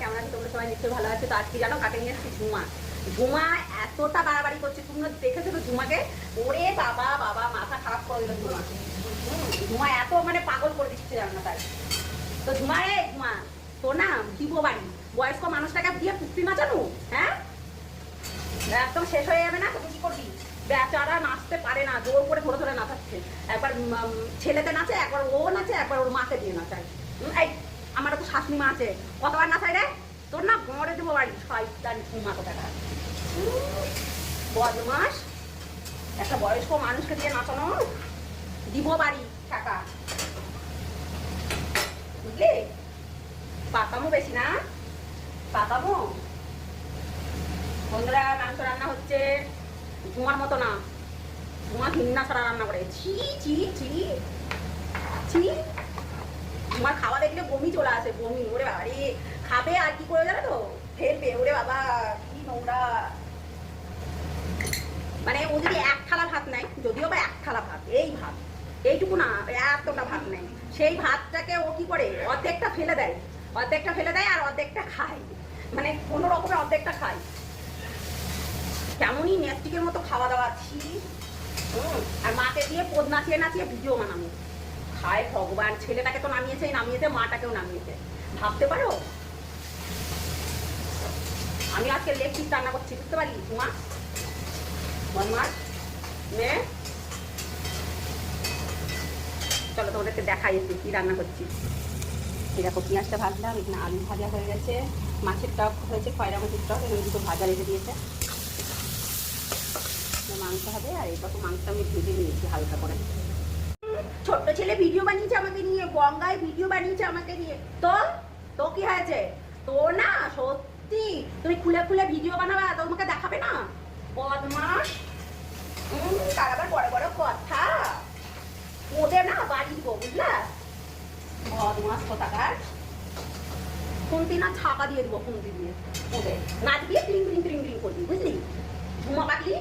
কেমন তোমরা সবাই? নিশ্চয়ই ভালো তো আজকে জানো, কাকে নিয়ে এসেছি? ঝুমা। ঝুমা এতটা বাড়াবাড়ি করছে, তোমরা দেখেছ তো ঝুমাকে? ওরে বাবা বাবা, মাথা খারাপ করে দিল ঝুমা। এত মানে পাগল করে দিচ্ছে জানো না তার তো ঝুমা রে, ঝুমা, তোর বাড়ি বয়স্ক মানুষটাকে দিয়ে পুষ্টি নাচানো হ্যাঁ? একদম শেষ হয়ে যাবে না? তো তুই কি করবি? বেচারা নাচতে পারে না, জোর করে ধরে ধরে নাচাচ্ছে। একবার ছেলেতে নাচে, একবার ও নাচে, একবার ওর মাকে দিয়ে নাচায়। এই আমারও তো শাশুড়ি মা আছে। কতবার নাচাই রে? তোর না গড়ে দেবো বাড়ি। শয়তান মা কোথাটা। বদমাস। একটা বয়স্ক মানুষকে দিয়ে নাচানো। দিব বাড়ি টাকা বুঝলি? পাকামো বেশি না? পাকামো? বন্ধুরা, মাংস রান্না হচ্ছে ঝুমার মতো না। ঝুমা ঘিন্না ছাড়া রান্না করে। ছি ছি ছি। ছি। ঝুমার খাওয়া দেখলে বমি চলে আসে, বমি। ওরে বাবা খাবে আর কি করে জানো? তো ফেলবে। ওরে বাবা, কি নোংরা। মানে ও যদি এক থালা ভাত নেয়, যদিও বা এক থালা ভাত, এই ভাত, এইটুকু না, এতটা ভাত নেয়। সেই ভাতটাকে ও কি করে? অর্ধেকটা ফেলে দেয়। অর্ধেকটা ফেলে দেয় আর অর্ধেকটা খায়। মানে কোনো রকমের অর্ধেকটা খায়। কেমনই নেস্টিকের মতো খাওয়া দাওয়া, ছি। আর মাকে দিয়ে পদ নাচিয়ে নাচিয়ে ভিডিও বানানো খায় ভগবান, ছেলেটাকে তো নামিয়েছে নামিয়েছে, মাটাকেও নামিয়েছে। ভাবতে পারো? আমি আজকে লেগ রান্না করছি, বুঝতে পারি মা? বনমাস মেয়ে চলো তোমাদেরকে দেখাই এসে কি রান্না করছি। এরকম পেঁয়াজটা ভাজলাম, এখানে আলু ভাজা হয়ে গেছে। মাছের টক হয়েছে, খয়রা মাছের টক, এখানে দুটো ভাজা রেখে দিয়েছে। মাংস হবে, আর তো মাংস আমি ভেজে নিয়েছি হালকা করে। ছোট্ট ছেলে ভিডিও বানিয়েছে আমাকে নিয়ে, গঙ্গায় ভিডিও বানিয়েছে আমাকে নিয়ে। তো? তো কি হয়েছে? তো না, সত্যি, তুমি খুলে খুলে ভিডিও বানাবা, তো তোমাকে দেখাবে না? বদমাস তার আবার বড় বড় কথা। ওদের না বাড়ি দিব বুঝলা? বদমাস কোথাকার। খুন্তি না ছাপা দিয়ে দিব খুন্তি দিয়ে, ওদের। নাচ দিয়ে ক্লিং ক্লিং ক্লিং ক্লিং করবি, বুঝলি? ঝুমা পাখি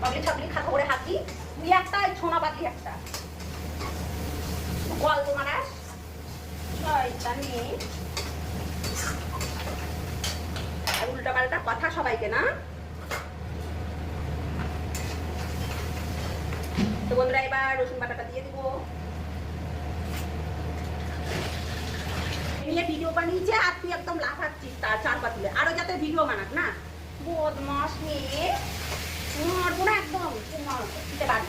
পাগলি ছাগলি খাতা করে হাতি তুই একটা ছোনা পাখি একটা। বল তোমার শয়তানি আর উল্টা পাল্টা কথা না এবার রসুন বাটাটা দিয়ে দিব নিয়ে ভিডিও বানিয়েছে আর তুই একদম লাফাচ্ছিস তার চার পাতুলে আরও যাতে ভিডিও বানাক না বদমাস নিয়ে মারবো না একদম তোমার দিতে পারি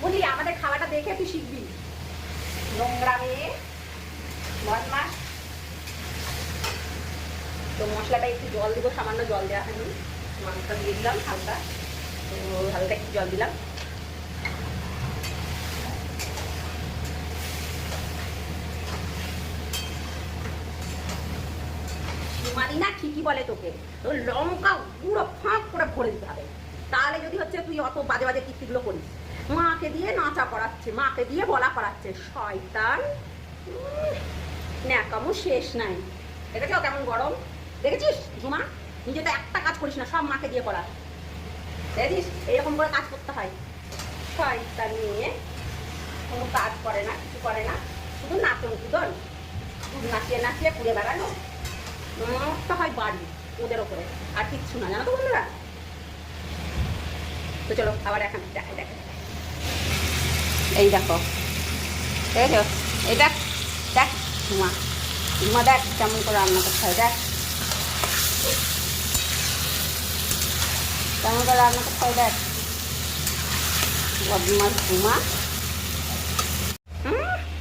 বুঝলি আমাদের খাওয়াটা দেখে তুই শিখবি। নোংরা মেয়ে বদমাস। তো মশলাটা একটু জল দিব, সামান্য জল দেওয়া হয়নি। মাংসটা দিয়ে দিলাম হালকা। তো হালকা একটু জল দিলাম। সীমানি না ঠিকই বলে তোকে। তো লঙ্কা পুরো ফাঁক করে ভরে দিতে হবে। তাহলে যদি হচ্ছে তুই অত বাজে বাজে কীর্তিগুলো করিস। মাকে দিয়ে নাচা করাচ্ছে, মাকে দিয়ে বলা করাচ্ছে, শয়তান ন্যাকামো শেষ নাই। দেখেছ কেমন গরম? দেখেছিস ঝুমা? নিজে তো একটা কাজ করিস না, সব মাকে দিয়ে করা দেখেছিস? এরকম করে কাজ করতে হয়। শয়তান নিয়ে কোনো কাজ করে না, কিছু করে না, শুধু নাচন কুদন নাচিয়ে নাচিয়ে ঘুরে বেড়ানো মনটা হয় বাড়ি ওদের ওপরে, আর কিচ্ছু না, জানো তো বন্ধুরা? তো চলো, আবার এখন দেখাই দেখাই এই দেখো। দেখো এই দেখ দেখ ঝুমা ঝুমা দেখ কেমন করে রান্না করতে হয় দেখ। কেমন করে রান্না করতে হয় দেখ।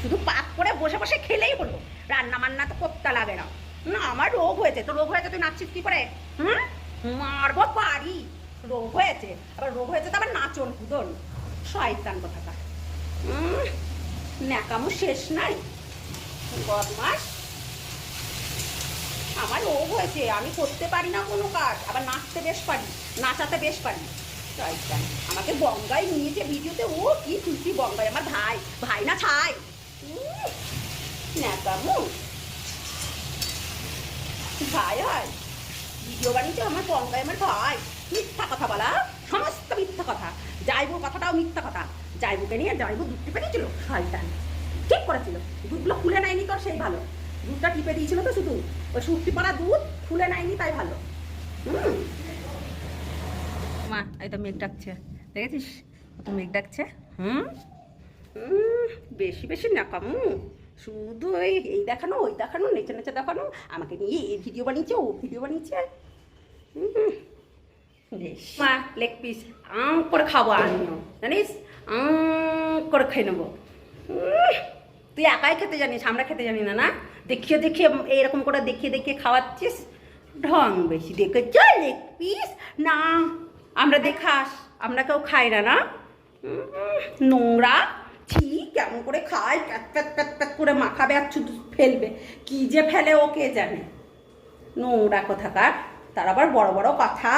শুধু পাক করে বসে বসে খেলেই হলো। রান্না বান্না তো করতে লাগে না। আমার রোগ হয়েছে। তো রোগ হয়েছে তুই নাচছিস কি করে? হুম মারবো পারি। রোগ হয়েছে। আবার রোগ হয়েছে তো আবার নাচন কুদন। শয়তান উম, ন্যাকামো শেষ নাই। বদমাস আমার রোগ হয়েছে আমি করতে পারি না কোনো কাজ, আবার নাচতে বেশ পারি, নাচাতে বেশ পারি। আমাকে বঙ্গাই নিয়েছে ভিডিওতে, ও কি খুশি বঙ্গাই আমার ভাই ভাই না ছাই। ন্যাকামো। ভাই হয় ভিডিও বানিয়েছে আমার বঙ্গাই আমার ভাই। মিথ্যা কথা বলা, সমস্ত মিথ্যা কথা। যাইবো কথাটাও মিথ্যা কথা। যাইবুকে নিয়ে যাইবো দুধ টিপে দিয়েছিল। শয়তান। ঠিক করেছিল। দুধগুলো খুলে নেয়নি তোর সেই ভালো। দুধটা টিপে দিয়েছিল তো শুধু। ওই সুটকি পড়া দুধ খুলে নেয়নি তাই ভালো। মা এই তো মেঘ ডাকছে। দেখেছিস? কত মেঘ ডাকছে। হুম? বেশি বেশি নাকামু শুধু এই এই দেখানো ওই দেখানো নেচে নেচে দেখানো। আমাকে নিয়ে এই ভিডিও বানিয়েছে ও ভিডিও বানিয়েছে। হুম, মা লেগ পিস আম করে খাব আমিও জানিস আম করে খেয়ে নেব তুই একাই খেতে জানিস আমরা খেতে জানি না না দেখিয়ে দেখিয়ে এরকম করে দেখিয়ে দেখিয়ে খাওয়াচ্ছিস ঢং বেশি দেখে চল লেগ পিস না আমরা দেখাস আমরা কেউ খাই না না নোংরা ছি কেমন করে খায় প্যাত প্যাত প্যাত প্যাত করে মাখাবে আর শুধু ফেলবে কি যে ফেলে ও কে জানে নোংরা কোথাকার তার আবার বড় বড় কথা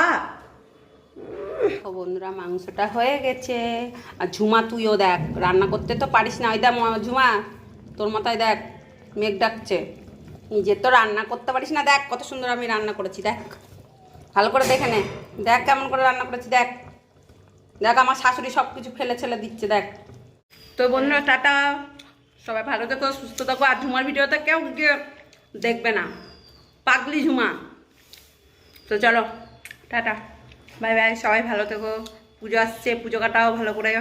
তো বন্ধুরা, মাংসটা হয়ে গেছে। আর ঝুমা, তুইও দেখ, রান্না করতে তো পারিস না। ওই দেখ ঝুমা, তোর মাথায় দেখ, মেঘ ডাকছে। নিজে তো রান্না করতে পারিস না। দেখ, কত সুন্দর আমি রান্না করেছি, দেখ। ভালো করে দেখে নে। দেখ, কেমন করে রান্না করেছি, দেখ। দেখ, আমার শাশুড়ি সব কিছু ফেলে ছেলে দিচ্ছে, দেখ। তো বন্ধুরা, টাটা। সবাই ভালো থেকো, সুস্থ থাকো। আর ঝুমার ভিডিওতে কেউ গিয়ে দেখবে না। পাগলি ঝুমা। তো চলো, টাটা। বাই বাই সবাই ভালো থেকো। পুজো আসছে পুজো কাটাও ভালো করে।